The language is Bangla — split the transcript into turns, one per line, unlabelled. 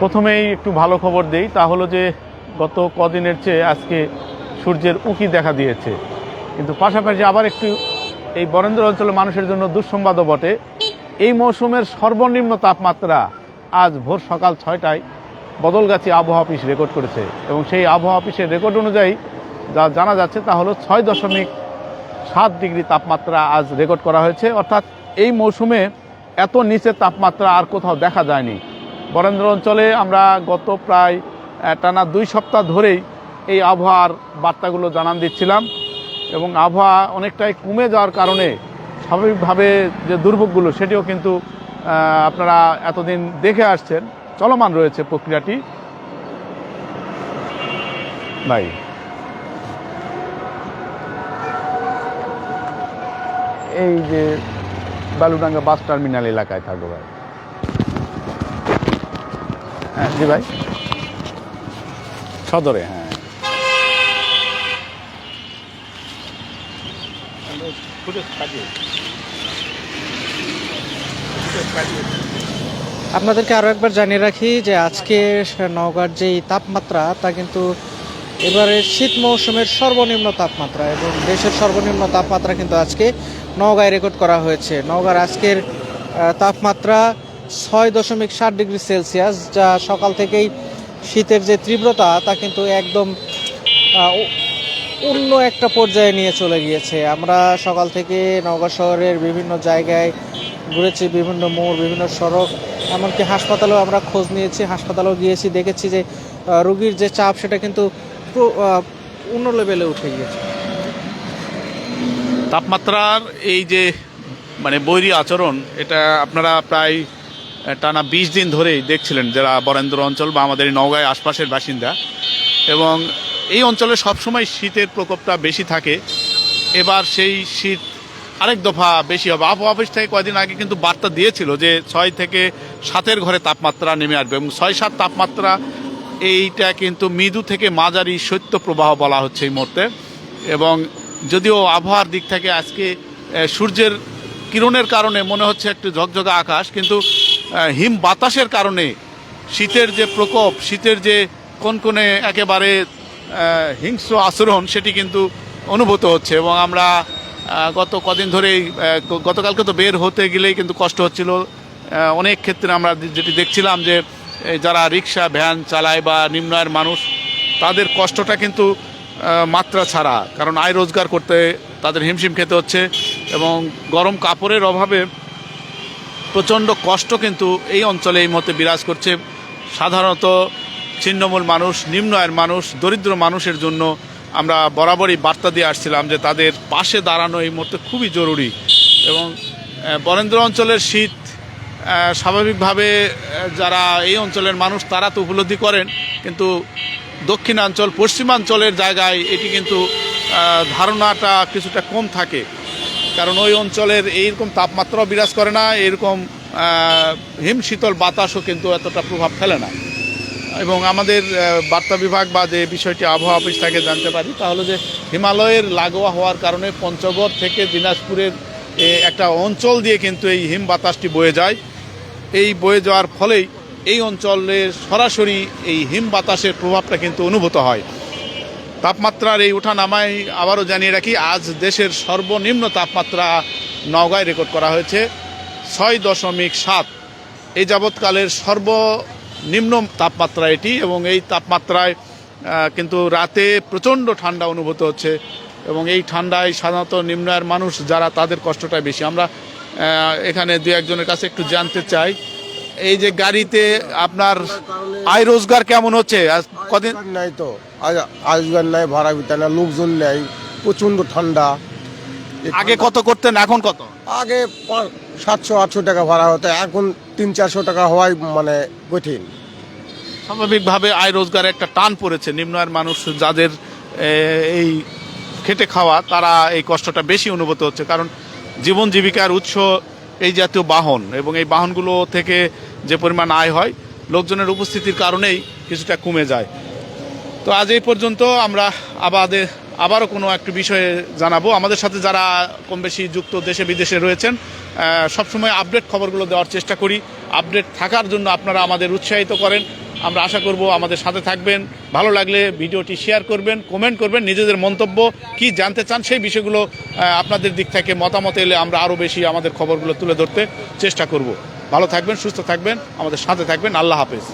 প্রথমেই একটু ভালো খবর দেই, তা হলো যে গত কদিনের চেয়ে আজকে সূর্যের উকি দেখা দিয়েছে। কিন্তু পাশাপাশি আবার একটু এই বরেন্দ্র অঞ্চলের মানুষের জন্য দুঃসংবাদও বটে। এই মৌসুমের সর্বনিম্ন তাপমাত্রা আজ ভোর সকাল ছয়টায় বদলগাছি আবহাওয়া অফিস রেকর্ড করেছে এবং সেই আবহাওয়া অফিসের রেকর্ড অনুযায়ী যা জানা যাচ্ছে তা হলো ছয় দশমিক সাত ডিগ্রি তাপমাত্রা আজ রেকর্ড করা হয়েছে। অর্থাৎ এই মৌসুমে এত নিচে তাপমাত্রা আর কোথাও দেখা যায়নি। বরেন্দ্র অঞ্চলে আমরা গত প্রায় টানা দুই সপ্তাহ ধরেই এই আবহাওয়ার বার্তাগুলো জানান দিচ্ছিলাম এবং আবহাওয়া অনেকটাই কমে যাওয়ার কারণে স্বাভাবিকভাবে যে দুর্ভোগগুলো সেটিও কিন্তু আপনারা এতদিন দেখে আসছেন, চলমান রয়েছে প্রক্রিয়াটি। নাই এই যে বালুডাঙ্গা বাস টার্মিনাল এলাকায় থাকব ভাই। হ্যাঁ জি ভাই। সদরে হ্যাঁ।
আপনাদেরকে আরও একবার জানিয়ে রাখি যে আজকে নওগাঁর যেই তাপমাত্রা তা কিন্তু এবারে শীত মৌসুমের সর্বনিম্ন তাপমাত্রা এবং দেশের সর্বনিম্ন তাপমাত্রা কিন্তু আজকে নওগাঁয় রেকর্ড করা হয়েছে। নওগাঁর আজকের তাপমাত্রা ছয় দশমিক ষাট ডিগ্রি সেলসিয়াস, যা সকাল থেকেই শীতের যে তীব্রতা, তা কিন্তু একদম অন্য একটা পর্যায়ে নিয়ে চলে গিয়েছে। আমরা সকাল থেকে নওগাঁ শহরের বিভিন্ন জায়গায় ঘুরেছি, বিভিন্ন মোড়, বিভিন্ন সড়ক, এমনকি হাসপাতালেও আমরা খোঁজ নিয়েছি, হাসপাতালেও গিয়েছি, দেখেছি যে রোগীর যে চাপ, সেটা কিন্তু অন্য লেভেলে উঠে গিয়েছে।
তাপমাত্রার এই যে মানে বৈরী আচরণ, এটা আপনারা প্রায় টানা বিশ দিন ধরেই দেখছিলেন যারা বরেন্দ্র অঞ্চল বা আমাদের নওগাঁয় আশপাশের বাসিন্দা। এবং এই অঞ্চলে সবসময় শীতের প্রকোপটা বেশি থাকে। এবার সেই শীত আরেক দফা বেশি হবে। আবহাওয়া অফিস থেকে কয়েকদিন আগে কিন্তু বার্তা দিয়েছিল যে ছয় থেকে সাতের ঘরে তাপমাত্রা নেমে আসবে এবং ছয় সাত তাপমাত্রা এইটা কিন্তু মৃদু থেকে মাঝারি শৈত্য প্রবাহ বলা হচ্ছে এই মুহূর্তে। এবং যদিও আবহাওয়ার দিক থেকে আজকে সূর্যের কিরণের কারণে মনে হচ্ছে একটু ঝকঝকা আকাশ, কিন্তু হিম বাতাসের কারণে শীতের যে প্রকোপ, শীতের যে কনকনে একেবারে হিংস্র আচরণ, সেটি কিন্তু অনুভূত হচ্ছে এবং আমরা গত কদিন ধরেই গতকালকে তো বের হতে গেলেই কিন্তু কষ্ট হচ্ছিল। অনেক ক্ষেত্রে আমরা যেটি দেখছিলাম যে যারা রিক্সা, ভ্যান চালায় বা নিম্ন আয়ের মানুষ, তাদের কষ্টটা কিন্তু মাত্রা ছাড়া। কারণ আয় রোজগার করতে তাদের হিমশিম খেতে হচ্ছে এবং গরম কাপড়ের অভাবে প্রচণ্ড কষ্ট কিন্তু এই অঞ্চলে এই মুহূর্তে বিরাজ করছে। সাধারণত ছিন্নমূল মানুষ, নিম্ন আয়ের মানুষ, দরিদ্র মানুষের জন্য আমরা বরাবরই বার্তা দিয়ে আসছিলাম যে তাদের পাশে দাঁড়ানো এই মুহূর্তে খুবই জরুরি। এবং বরেন্দ্র অঞ্চলের শীত স্বাভাবিকভাবে যারা এই অঞ্চলের মানুষ তারা তো উপলব্ধি করেন, কিন্তু দক্ষিণাঞ্চল, পশ্চিমাঞ্চলের জায়গায় এটি কিন্তু ধারণাটা কিছুটা কম থাকে। কারণ ওই অঞ্চলের এইরকম তাপমাত্রাও বিরাজ করে না এরকম আহ, হিম শীতল বাতাসও কিন্তু এতটা প্রভাব ফেলে না। এবং আমাদের বার্তা বিভাগ বা যে বিষয়টি আবহাওয়া অফিস থেকে জানতে পারি তাহলে যে হিমালয়ের লাগোয়া হওয়ার কারণে পঞ্চগড় থেকে দিনাজপুরের একটা অঞ্চল দিয়ে কিন্তু এই হিম বাতাসটি বয়ে যায়। এই বয়ে যাওয়ার ফলেই এই অঞ্চলের সরাসরি এই হিম বাতাসের প্রভাবটা কিন্তু অনুভূত হয়। তাপমাত্রার এই ওঠানামায় আবারও জানিয়ে রাখি, আজ দেশের সর্বনিম্ন তাপমাত্রা নওগাঁয় রেকর্ড করা হয়েছে, ছয় দশমিক সাত। এই যাবৎকালের সর্বনিম্ন তাপমাত্রা এটি এবং এই তাপমাত্রায় কিন্তু রাতে প্রচণ্ড ঠান্ডা অনুভূত হচ্ছে এবং এই ঠান্ডায় সাধারণত নিম্ন আয়ের মানুষ যারা তাদের কষ্টটা বেশি। আমরা এখানে দু একজনের কাছে একটু জানতে চাই, এই যে গাড়িতে আপনার আয় রোজগার কেমন হচ্ছে? কদিন
নাই তো। আজ আজকাল নাই ভাড়া বিতা না লোকজন নেই প্রচণ্ড ঠান্ডা।
আগে কত করতেন এখন কত?
আগে সাতশো আটশো টাকা ভাড়া হতো এখন তিন চারশো টাকা হওয়াই মানে কঠিন।
স্বাভাবিকভাবে আয় রোজগারে একটা টান পড়েছে। নিম্ন আয়ের মানুষ যাদের এই খেটে খাওয়া তারা এই কষ্টটা বেশি অনুভূত হচ্ছে। কারণ জীবন জীবিকার উৎস এই জাতীয় বাহন এবং এই বাহনগুলো থেকে যে পরিমাণ আয় হয় লোকজনের উপস্থিতির কারণেই কিছুটা কমে যায়। তো আজ এই পর্যন্ত আমরা আবাদে আবারও কোনো একটি বিষয়ে জানাব। আমাদের সাথে যারা কম বেশি যুক্ত দেশে বিদেশে রয়েছেন সবসময় আপডেট খবরগুলো দেওয়ার চেষ্টা করি। আপডেট থাকার জন্য আপনারা আমাদের উৎসাহিত করেন। আমরা আশা করব আমাদের সাথে থাকবেন। ভালো লাগলে ভিডিওটি শেয়ার করবেন, কমেন্ট করবেন, নিজেদের মন্তব্য কি জানতে চান সেই বিষয়গুলো আপনাদের দিক থেকে মতামত এলে আমরা আরও বেশি আমাদের খবরগুলো তুলে ধরতে চেষ্টা করব। ভালো থাকবেন, সুস্থ থাকবেন, আমাদের সাথে থাকবেন। আল্লাহ হাফেজ।